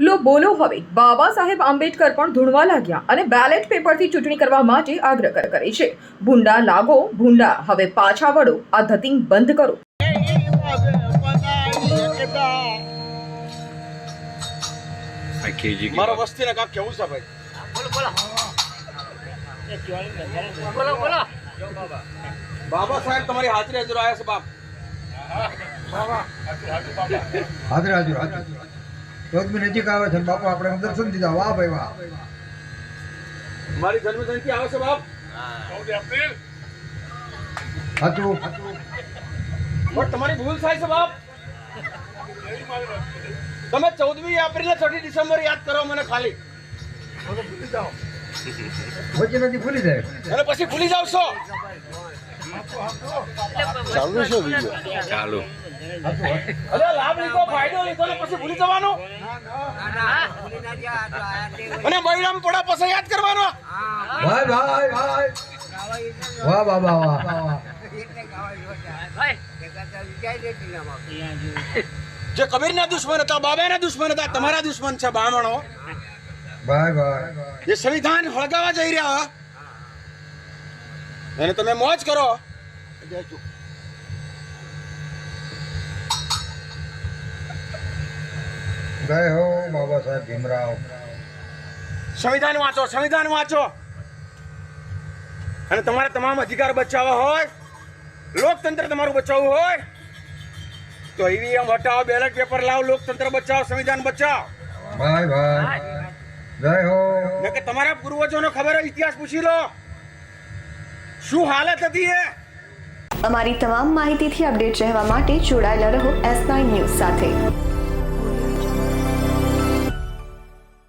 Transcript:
લો બોલો હવે. બાબા સાહેબ આંબેડકર પણ ધૂણવા લાગ્યા અને બેલેટ પેપરથી ચૂંટણી કરવા માટે આગ્રહ કર- કરે છે. ભૂંડા લાગો ભૂંડા. હવે પાછા વળો. આ ધતિંગ બંધ કરો. આ કેજી કે મારો વસ્તીને કાંક કેવું છે ભાઈ? બાબા સાહેબ તમારી હાજરી હાજર આવ્યા છે બાપ. હાજર. હાજર હાજર. ચૌદમી નજીક આવે છે બાપુ આપણે દર્શન દીધા. વાહ ભાઈ વાહ. મારી જન્મ જયંતિ આવે છે બાપ? પણ તમારી ભૂલ થાય છે બાપ. તમે ચૌદમી એપ્રિલ છઠ્ઠી ડિસેમ્બર યાદ કરો મને ખાલી. પછી નથી ભૂલી જાય. અને પછી ભૂલી જાવ છો. ચાલુ છે ચાલુ. અરે લાભ લીધો ફાયદો લીધો ને પછી ભૂલી જવાનો? અને બૈરામ પડ્યા પછી યાદ કરવાનો? ભાઈ ભાઈ ભાઈ. વાહ વાહ વાહ જે કબીરના દુશ્મન હતા બાબાના દુશ્મન હતા તમારા દુશ્મન છે બામણો. ભાઈ ભાઈ. જે સંવિધાન હળગાવા જઈ રહ્યા એને તમે મોજ કરો. જય હો બાબા સાહેબ ભીમરાવ. સંવિધાન વાંચો સંવિધાન વાંચો. અને તમારે તમામ અધિકાર બચાવવા હોય લોકતંત્ર તમારું બચાવવું હોય તો ઈવીએમ હટાવો બેલેટ પેપર લાવો લોકતંત્ર બચાવો સંવિધાન બચાવો. ભાઈ ભાઈ જય હો. ને કે તમારા પૂર્વજોનો ખબર હોય ઇતિહાસ પૂછી લો. શું હાલત હતી એ? અમારી તમામ માહિતીથી અપડેટ રહેવા માટે જોડાયેલા રહો એસ નાઇન ન્યૂઝ સાથે.